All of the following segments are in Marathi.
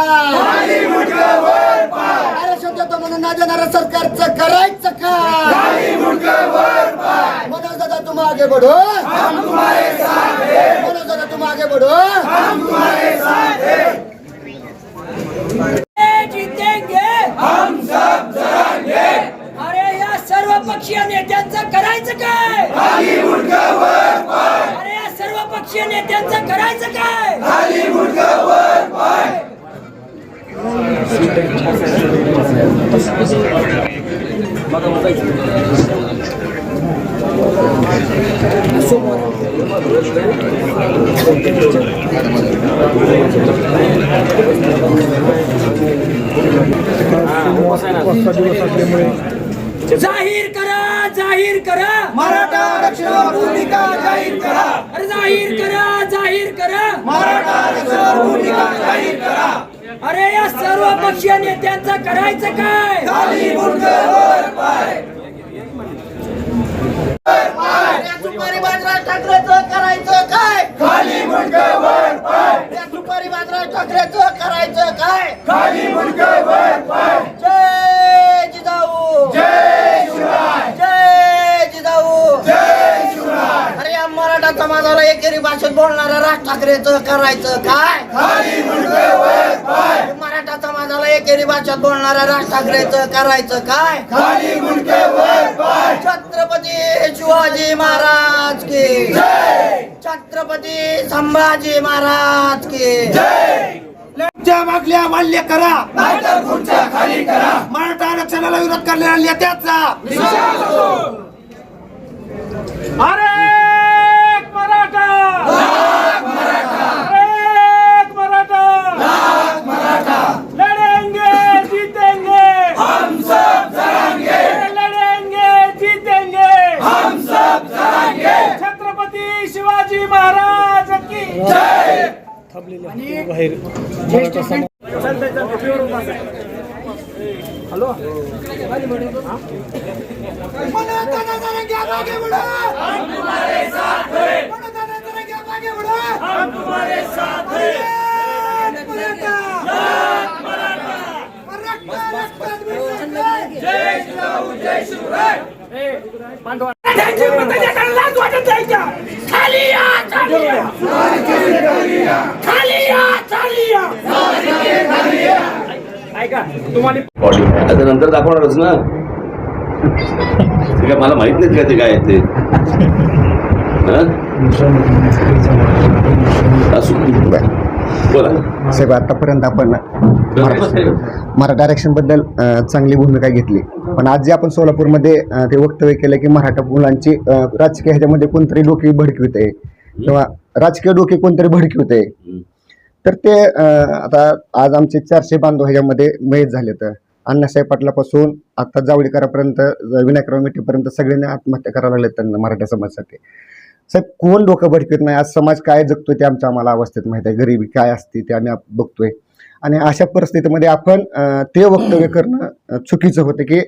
करायचं काय आरक्षण देतो म्हणून ना देणाऱ्या सरकारचं करायचं काय मनोज दादा तुम आगे बढ़ो. मनोज दादा तू आगे बढ़ो. जीतेंगे हम सब जरांगे अरे या सर्व पक्षीय नेत्यांचं करायचं काय? अरे या सर्व पक्षीय नेत्यांचं करायचं काय? जाहीर करा जाहीर करा. मराठा आरक्षणावर भूमिका जाहीर करा. अरे जाहीर करा जाहीर करा. मराठा आरक्षणावर भूमिका जाहीर करा. अरे या सर्व पक्षीय नेत्यांचं करायचं काय? सुपारी बाजराज ठाकरेचं करायचं काय? खाली मुंडकं वर पाय. या सुपारी बाजराज ठाकरेचं करायचं काय? खाली मुंडकं वर पाय. जय जिजाऊ. जय शिवराय. जय जिजाऊ. जय शिवराय. अरे या मराठा समाजाला एकेरी भाषेत बोलणाऱ्या राज ठाकरेचं करायचं काय? खाली मराठा समाजाला एकेरी भाषेत बोलणाऱ्या राज ठाकरेचं करायचं काय? छत्रपती शिवाजी महाराज की. जय. छत्रपती संभाजी महाराज की. जय. च्या मागल्या माल्य करा. खाली करा. मराठा आरक्षणाला विरोध करणाऱ्या नेत्याचा. अरे एक मराठा एक मराठा लड़ेंगे जीतेंगे हम सब जरांगे लड़ेंगे जीतेंगे हम सब जरांगे छत्रपती शिवाजी महाराज की जय खाली या खाली या खाली या खाली या ऐका तुम्हाला आता नंतर दाखवणारच ना. ते काय मला माहीत नाही का ते काय आहे ते? हं? असू बोला. साहेब आतापर्यंत आपण मराठा आरक्षणबद्दल चांगली भूमिका घेतली. पण आज जे आपण सोलापूरमध्ये ते वक्तव्य केलं की मराठा मुलांची राजकीय ह्याच्यामध्ये कोणतरी डोके भडकवित आहे किंवा राजकीय डोके कोणतरी भडकवित. आहे तर ते आता आज आमचे चारशे बांधव ह्याच्यामध्ये मयत झाले तर अण्णासाहेब पाटलापासून आता जावडेकरापर्यंत विनायकराव मिठेपर्यंत सगळ्यांनी आत्महत्या करायला लागले त्यांना मराठा समाजासाठी. साहेब कोण डोकं भडकत नाही? आज समाज काय जगतोय ते आमच्या आम्हाला अवस्थेत माहिती आहे. गरिबी काय असते ते आम्ही बघतोय. आणि अशा परिस्थितीमध्ये आपण ते वक्तव्य करणं चुकीचं होतं की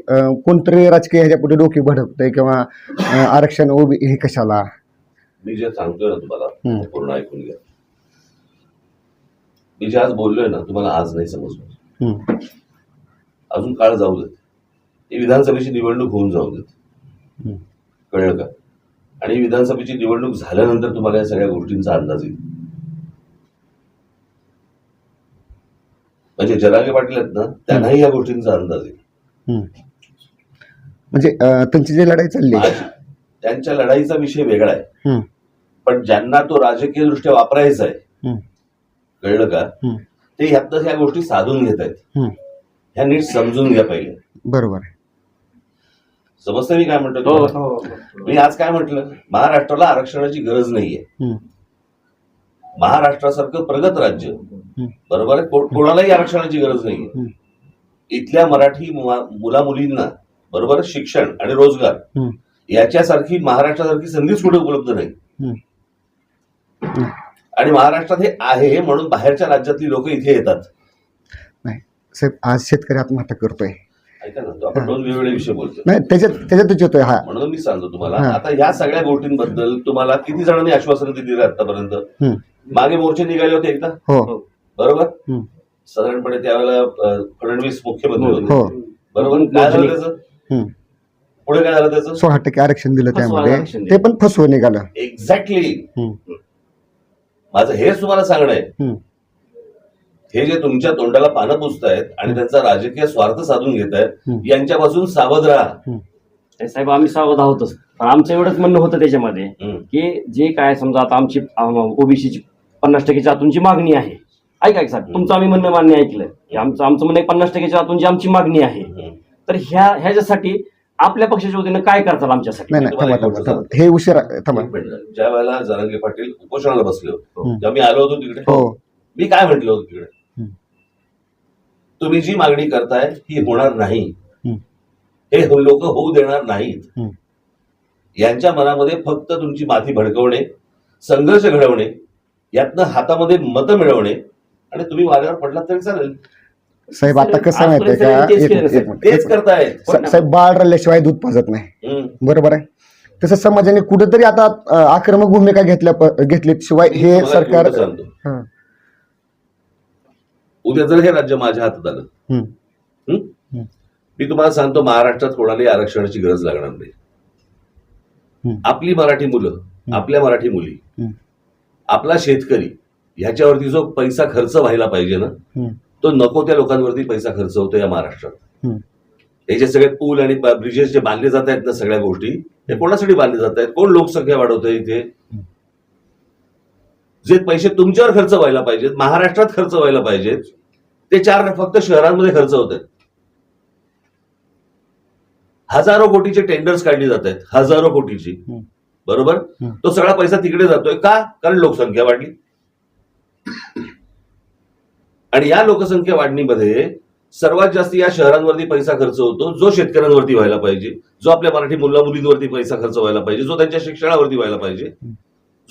कोणतरी राजकीय ह्याच्या पुढे डोके भडकतंय किंवा आरक्षण ओबी हे कशाला? मी जे सांगतोय ना तुम्हाला पूर्ण ऐकून घ्या. मी जे आज बोललोय ना तुम्हाला आज नाही समजलं अजून काळ जाऊ देत. ही विधानसभेची निवडणूक होऊन जाऊ देत. कळलं का? आणि विधानसभेची निवडणूक झाल्यानंतर तुम्हाला या सगळ्या गोष्टींचा अंदाज येईल. म्हणजे जरागे पाटील आहेत ना त्यांनाही या गोष्टींचा अंदाज येईल. हं. म्हणजे त्यांची जी लढाई चालली त्यांच्या लढाईचा विषय वेगळा आहे. पण ज्यांना तो राजकीय दृष्ट्या वापरायचा आहे हं, कळलं का? ते ह्यातच ह्या गोष्टी साधून घेत आहेत. ह्या नीट समजून घ्या पहिले. बरोबर आहे. समजतं मी काय म्हणतो तुम्हाला? मी आज काय म्हटलं? महाराष्ट्राला आरक्षणाची गरज नाहीये. हं, महाराष्ट्रासारखं प्रगत राज्य. हं, बरोबर आहे? कोणालाही आरक्षणाची गरज नाहीये. हं, इथल्या मराठी मुला मुलींना बरोबर शिक्षण आणि रोजगार हं, याच्यासारखी महाराष्ट्रासारखी संधीच कुठे उपलब्ध नाही. हं. हं. आणि महाराष्ट्रात हे आहे म्हणून बाहेरच्या राज्यातली लोक इथे येतात. नाही. साहेब आज शेतकरी आत्महत्या करतोय. ऐका ना तो आपण दोन वेगवेगळे विषय बोलतो नाही त्याच्यात त्याच्यातच येतोय हा. म्हणून मी सांगतो तुम्हाला हा. आता ह्या सगळ्या गोष्टींबद्दल तुम्हाला किती जणांनी आश्वासन दिली आतापर्यंत? हं, मागे मोर्चे निघाले होते एकदा? हो. बरोबर? हं, साधारणपणे त्यावेळेला अं, फडणवीस मुख्यमंत्री होते. हो. बरोबर? काय झालं त्याचं? हम्म. पुढे काय झालं त्याचं? सोळा टक्के आरक्षण दिलं फसवं त्यामध्ये. आरक्षण ते पण फसवून निघालं. एक्झॅक्टली हम्म. माझं हेच तुम्हाला सांगणं आहे. हम्म. हे जे तुमच्या तोंडाला पानं पुसतायत आणि त्यांचा राजकीय स्वार्थ साधून घेत आहेत. यांच्यापासून सावध राहा नाही साहेब आम्ही सावध आहोतच पण आमचं एवढंच म्हणणं होतं त्याच्यामध्ये हम्म. की जे काय समजा आता आमची ओबीसीची पन्नास टक्केच्या आतूनची मागणी आहे ऐका ऐका साहेब तुमचं आम्ही म्हणणं मान्य ऐकलं की आमचं आमचं म्हणणं आहे पन्नास टक्केच्या आतून जी आमची मागणी आहे हम्म. तर ह्या ह्याच्यासाठी आपल्या पक्षाच्या वतीनं काय करताल आमच्यासाठी नाही नाही तुम्हाला थांबा एक थांबा गोष्ट थांबा हे उशिरा थांबा एक मिनिट. ज्या वेळेला जरांगे पाटील उपोषणाला बसले होते हम्म. तेव्हा मी आलो होतो तिकडे हो मी काय म्हटलं होतं तिकडे. तुम्ही जी मागणी करताय ही होणार नाही. हम्म. हे लोक होऊ देणार नाहीत. यांच्या मनामध्ये फक्त तुमची माथी भडकवणे संघर्ष घडवणे यातनं हातामध्ये मतं मिळवणे आणि तुम्ही वाऱ्यावर पडलात तरी चालेल. साहेब आता कसं माहितीये का? तेच. करतायत सा- साहेब बाळ रडल्याशिवाय दूध पाजत नाही. बरोबर आहे. तसं समाजाने कुठेतरी आता आक्रमक भूमिका घेतल्या घेतल्याशिवाय मी हे सरकार हं, उद्या जर हे राज्य माझ्या हातात आलं. मी तुम्हाला सांगतो महाराष्ट्रात कोणालाही आरक्षणाची गरज लागणार नाही. हं. आपली मराठी मुलं आपल्या मराठी मुली आपला शेतकरी ह्याच्यावरती जो पैसा खर्च व्हायला पाहिजे ना तो नको त्या लोकांवरती पैसा खर्च होतो या महाराष्ट्रात. हं. हे जे सगळे पूल आणि ब्रिजेस जे बांधले जात आहेत ना सगळ्या गोष्टी हे कोणासाठी बांधले जात आहेत कोण लोकसंख्या वाढवत आहे इथे जे पैसे तुमच्यावर खर्च व्हायला पाहिजेत महाराष्ट्रात खर्च व्हायला पाहिजेत ते चार फक्त शहरांमध्ये खर्च होत आहेत. हजारो कोटीचे टेंडर्स काढली जात आहेत हजारो कोटीची. बरोबर. तो सगळा पैसा तिकडे जातोय. का? कारण लोकसंख्या वाढली. आणि या लोकसंख्या वाढणीमध्ये सर्वात जास्त या शहरांवरती पैसा खर्च होतो जो शेतकऱ्यांवरती व्हायला पाहिजे जो आपल्या मराठी मुला मुलींवरती पैसा खर्च व्हायला पाहिजे जो त्यांच्या शिक्षणावरती व्हायला पाहिजे.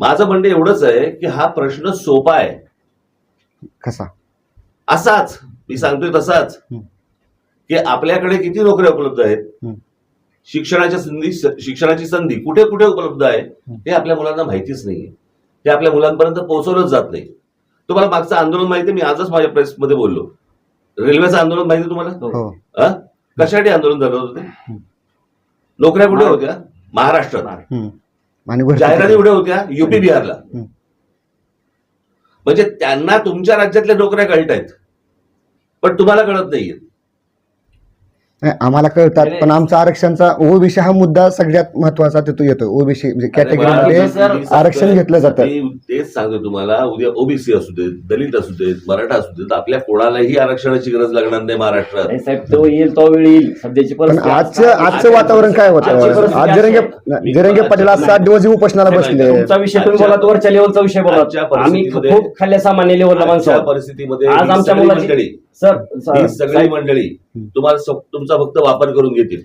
माझं म्हणणं एवढंच आहे की हा प्रश्न सोपा आहे. कसा? असाच. मी सांगतोय तसाच. की आपल्याकडे किती नोकऱ्या उपलब्ध आहेत. शिक्षणाच्या संधी शिक्षणाची संधी कुठे कुठे उपलब्ध आहे? हे आपल्या मुलांना माहितीच नाहीये. हे आपल्या मुलांपर्यंत पोहोचवलंच जात नाही. तुम्हाला मागचं आंदोलन माहिती मी आजच माझ्या प्रेसमध्ये बोललो. रेल्वेचं आंदोलन माहिती तुम्हाला? हो? कशासाठी आंदोलन झालं होतं ते. नोकऱ्या कुठे होत्या? महाराष्ट्रात. जाहिराती? कुठे होत्या युपी बिहारला. म्हणजे त्यांना तुमच्या राज्यातल्या नोकऱ्या कळत आहेत पण तुम्हाला कळत नाहीये नाही, आम्हाला कळतात पण आमचा आरक्षणचा ओबीसी हा मुद्दा सगळ्यात महत्त्वाचा तिथं येतो ओबीसी म्हणजे कॅटेगरीमध्ये आरक्षण घेतलं जातं. मी तेच सांगतो तुम्हाला उद्या ओबीसी असू देत दलित असू देत मराठा असू देत आपल्या कोणालाही आरक्षणाची गरज लागणार नाही महाराष्ट्रात. नाही साहेब तो येईल तो वेळ येईल. सध्याची पण परिस्थिती आजचं आजचं वातावरण काय होतं? परिस्थिती आज जिरंगे. जिरंगे पाटील आज सात दिवस उपोषणाला बसले तुमचा विषय तुम्ही बोला वरच्या लेवलचा विषय बोला आजच्या आम्ही परिस्थितीमध्ये- खूप खाल्ल्या सामान्य लेवलला माणसं आजच्या आहोत. परिस्थितीमध्ये आज ही आमच्या सगळी मुलाची- मंडळी सर ही सगळी मंडळी तुम्हाला तुमचा फक्त वापर करून घेतील.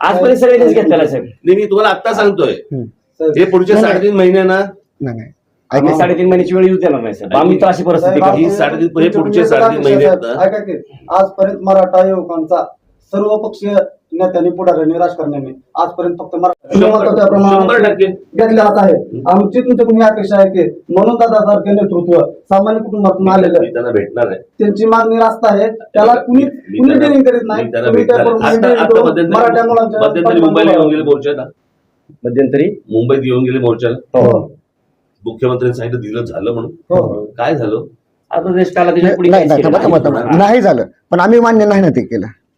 आजपर्यंत सगळ्यांनीच घेतलेला आहे, साहेब. नाही मी तुम्हाला आता सांगतोय. हं. हे पुढचे नाही, साडेतीन महिने ना नाही नाही. आम्ही ऐका. साडेतीन महिन्याची वेळ येऊ देणार नाही साहेब. आम्ही तर अशी परिस्थिती. ही साडेतीन हे पुढचे साडेतीन महिने आहेत ना आजपर्यंत मराठा युवकांचा सर्व पक्षीय नेत्यांनी पुढाऱ्यांनी राजकारण्यांनी आजपर्यंत फक्त मराठा टक्के. घेतलेलाच आहे. आमची तुमच्याकडून ही अपेक्षा आहे की म्हणून दादासारखे नेतृत्व सामान्य कुटुंबातून आलेलं त्यांना भेटणार आहे. त्यांची मागणी रास्त आहे. त्याला कुणी कुणी ट्रेनिंग करीत नाही. मी त्यांना तुम्ही भेटणार त्याप्रमाणे आहे. आता- training आता करून मध्यंतरी मराठा मुलांच्या मुंबईला येऊन गेले मोर्चाला. मध्यंतरी? मुंबईत येऊन गेले मोर्चाला. हो. मुख्यमंत्र्यांनी सांगितलं दिलं झालं म्हणून. हो. काय झालं? आता देश काला? नाही झालं. पण आम्ही मान्य नाही ना ते केलं.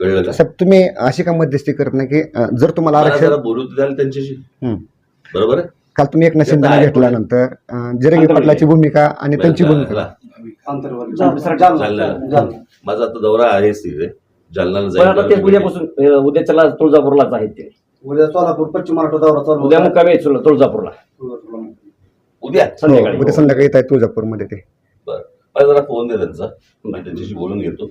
कळलं का? साहेब तुम्ही अशी का मध्यस्थी करत नाही की अं, जर तुम्हाला मला जरा आरक्षण बोलू द्याल त्यांच्याशी. हम्म. बरोबर? आहे काल तुम्ही एक नशिंदाने आहे. घेतल्यानंतर अं, जिरंगी पाटलाची भूमिका आणि त्यांची भूमिका. ह्याला- आंतरवर्ग जालना. जालना जालना. माझा आता दौरा आहेच तिथे. जालनाला पण आता ते जाईल उद्यापासून अं, उद्याच्याला तुळजापूरलाच आहेत ते. उद्या सोलापूर पश्चिम महाराष्ट्र दौरा चालू उद्या होता. मुक्कामी आहेत तुळजापूरला. उद्या? संध्याकाळी. उद्या संध्याकाळी येत आहे तुळजापूरमध्ये ते. बरं. मला जरा फोन दे त्यांचा. मी त्यांच्याशी बोलून घेतो.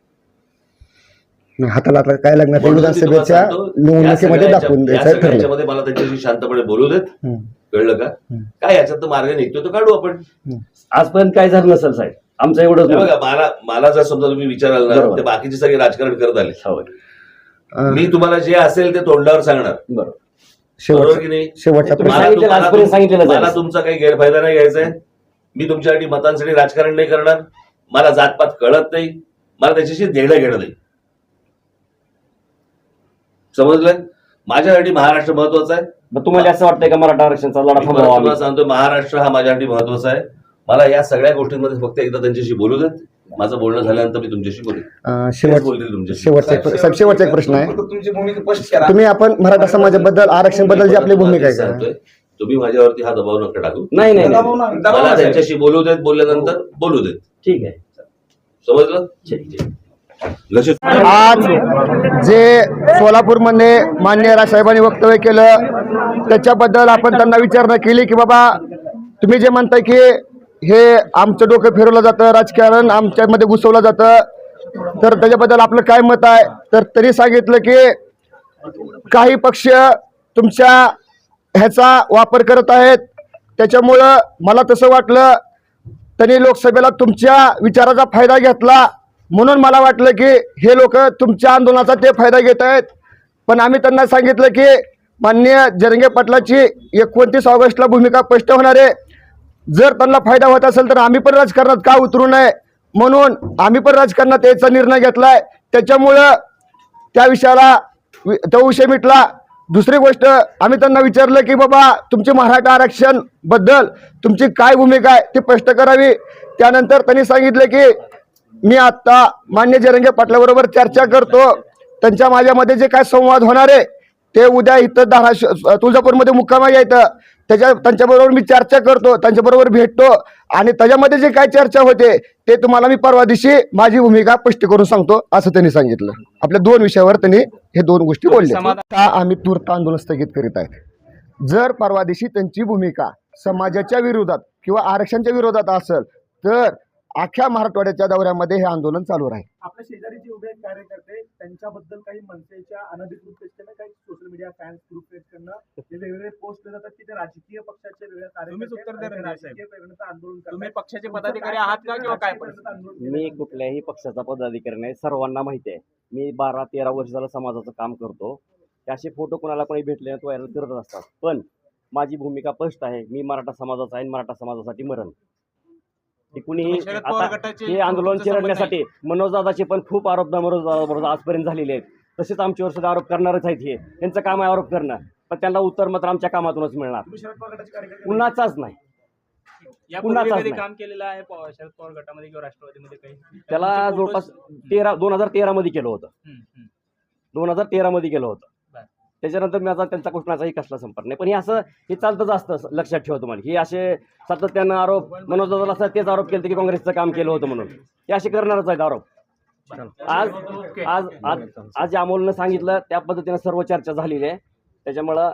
हाताला आता काय लागणार? ते म्हणून मी तुम्हाला विधानसभेच्या सांगतो, या निवडणुकीमध्ये सगळ्या दाखवून या द्यायचं सगळ्या ठरलं. ह्याच्यामध्ये मला त्यांच्याशी शांतपणे बोलू देत हम्म, कळलं का? हम्म. काय याच्यात मार्ग निघतो तो काढू आपण. आजपर्यंत काय झालं नसेल साहेब? आमचं एवढंच हे मत. बघा मला मला जर समजा तुम्ही विचाराल ना बरोबर. ते बाकीचे सगळे राजकारण करत आले. हो. अं, मी तुम्हाला जे असेल ते तोंडावर सांगणार. बरोबर. बरोबर शेवटचा की नाही? शेवटचा तुम्ही मला प्रश्न. सांगितलेलं तुम्हाला- आजपर्यंत सांगितलेलं मला जाईल. तुमचा काही गैरफायदा नाही घ्यायचा आहे. मी तुमच्यासाठी मतांसाठी राजकारण नाही करणार. मला जातपात कळत नाही. मला त्याच्याशी देणं घेणं नाही. समजलं? माझ्यासाठी महाराष्ट्र महत्त्वाचा आहे. मग तुम्हाला असं वाटतंय का मराठा आरक्षणचा लढा मी थांबवा परत आम्ही? तुम्हाला सांगतो महाराष्ट्र हा माझ्यासाठी महत्त्वाचा आहे. मला या सगळ्या गोष्टींमध्ये फक्त एकदा त्यांच्याशी बोलू देत. माझं बोलणं झाल्यानंतर मी तुमच्याशी बोलेन. अं, तेच शेवट बोलतील तुमच्याशी. शेवटचा एक साहेब, शेवटचा एक प्रश्न आहे. तुमची भूमिका स्पष्ट करा. तुम्ही आपण मराठा समाजाबद्दल आरक्षणबद्दल जी आपली भूमिका आहे का? सांगतोय तुम्ही माझ्यावरती हा दबाव नका टाकू. नाही नाही दबाव नाही. नाही. दबाव मला नाही. त्यांच्याशी बोलू देत बोलल्यानंतर बोलू देत. ठीक आहे. समजलं? ठीक, आज जे सोलापूरमध्ये मान्य राजसाहेबांनी वक्तव्य केलं त्याच्याबद्दल आपण त्यांना विचारणा केली की बाबा तुम्ही जे म्हणताय की हे आमचं डोकं फिरवलं जातं राजकारण आमच्यामध्ये घुसवलं जातं तर त्याच्याबद्दल आपलं काय मत आहे? तर तरी सांगितलं की काही पक्ष तुमच्या ह्याचा वापर करत आहेत. त्याच्यामुळं मला तसं वाटलं त्यांनी लोकसभेला तुमच्या विचाराचा फायदा घेतला. म्हणून मला वाटलं की हे लोक तुमच्या आंदोलनाचा ते फायदा घेत आहेत. पण आम्ही त्यांना सांगितलं की माननीय जरंगे पाटलाची एकोणतीस ऑगस्टला भूमिका स्पष्ट होणार आहे. जर त्यांना फायदा होत असेल तर आम्ही पण राजकारणात का उतरू नये? म्हणून आम्ही पण राजकारणात यायचा निर्णय घेतलाय. त्याच्यामुळं त्या विषयाला वि- तो विषय मिटला. दुसरी गोष्ट आम्ही त्यांना विचारलं की बाबा तुमची मराठा आरक्षणबद्दल तुमची काय भूमिका आहे ती स्पष्ट करावी. त्यानंतर त्यांनी सांगितलं की मी आत्ता मान्य जरंगे पाटलाबरोबर चर्चा करतो. त्यांच्या माझ्यामध्ये जे काय संवाद होणार आहे ते उद्या इथं धाराशिव तुळजापूरमध्ये मुक्कामा यायचं त्याच्या त्यांच्याबरोबर मी चर्चा करतो त्यांच्याबरोबर भेटतो आणि त्याच्यामध्ये जे काय चर्चा होते ते तुम्हाला मी परवा दिवशी माझी भूमिका स्पष्ट करून सांगतो असं त्यांनी सांगितलं. आपल्या दोन विषयावर त्यांनी हे दोन गोष्टी बोलले का आम्ही तूर्त आंदोलन स्थगित करीत आहेत. जर परवा दिवशी त्यांची भूमिका समाजाच्या विरोधात किंवा आरक्षणाच्या विरोधात असेल तर अख्ख्या मराठवाड्याच्या दौऱ्यामध्ये हे आंदोलन चालू राहील. आपल्या शेजारी जे उभे कार्यकर्ते त्यांच्याबद्दल काही मनसेच्या अनधिकृत पेजकडनं काही सोशल मीडिया फॅन्स ग्रुप पेजकडनं जे वेगवेगळे पोस्ट केले जातात की ते राजकीय पक्षाचे कार्यकर्ते आंदोलन. तुम्ही पक्षाचे पदाधिकारी आहात का किंवा काय मी? कुठल्याही पक्षाचा पदाधिकारी नाही सर्वांना माहिती आहे. मी बारा तेरा वर्ष झालं समाजाचं काम करतो. ते असे फोटो कोणाला कोणी भेटले तो व्हायरल करत असतात. पण माझी भूमिका स्पष्ट आहे मी मराठा समाजाचा आहे आणि मराठा समाजासाठी मरण. कुणीही तुम्ही शरद पवार आता गटाचे हे आंदोलन तुमचा संबंध चिरडण्यासाठी मनोजदादाचे पण खूप आरोप मनोजदादाबरोबर आजपर्यंत झालेले आहेत. तसेच आमच्यावर सुद्धा आरोप करणारच आहेत हे. त्यांचं काम आहे आरोप करणं. पण त्यांना उत्तर मात्र आमच्या कामातूनच मिळणार. तुम्ही शरद पवार गटाचे कार्यकर्ते कुणाचाच नाही. यापूर्वी कुणाचाच कधी नाही. काम केलेलं आहे शरद पवार गटामध्ये किंवा राष्ट्रवादीमध्ये काही? त्याला जवळपास तेरा दोन हजार तेरामध्ये केलं होतं. हम्म, हम्म. दोन हजार तेरामध्ये केलं होतं. त्याच्यानंतर माझा त्यांचा कुठलाचाही कसला संपर्क नाही. पण हे असं हे चालतंच असतं लक्षात ठेवा तुम्हाला. हे असे सातत्यानं आरोप मनोजदादाला असं तेच आरोप केले की काँग्रेसचं काम केलं होतं म्हणून. हे असे करणारच आहेत आरोप. आज आज आज आज जे अमोलनं सांगितलं त्या पद्धतीनं सर्व चर्चा झालेली आहे. त्याच्यामुळं